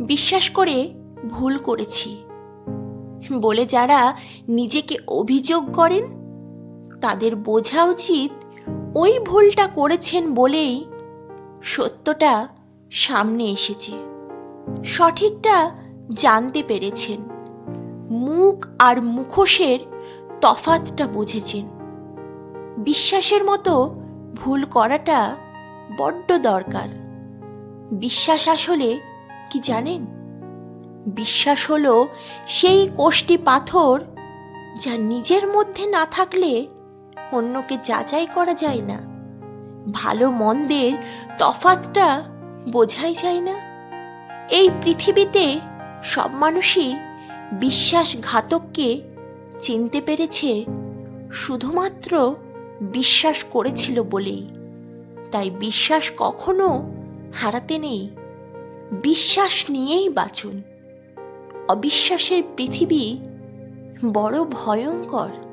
বিশ্বাস করে ভুল করেছি। বলে যারা নিজেকে অভিযোগ করেন, তাদের বোঝা উচিত ওই ভুলটা করেছেন বলেই সত্যটা সামনে এসেছে। সঠিকটা জানতে পেরেছেন। মুখ আর মুখোশের তফাতটা বুঝেছেন। বিশ্বাসের মতো ভুল করাটা বড্ড দরকার। বিশ্বাস আসলে কি জানেন? বিশ্বাস হলো সেই কোষ্টি পাথর যা নিজের মধ্যে না থাকলে অন্যকে যাচাই করা যায় না। ভালো মন্দের তফাতটা বোঝাই যায় না। এই পৃথিবীতে সব মানুষই বিশ্বাসঘাতককে চিনতে পেরেছে, শুধুমাত্র বিশ্বাস করেছিল বলেই। তাই বিশ্বাস কখনো হারাতে নেই। বিশ্বাস নিয়েই বাঁচুন। অবিশ্বাসের পৃথিবী বড় ভয়ঙ্কর।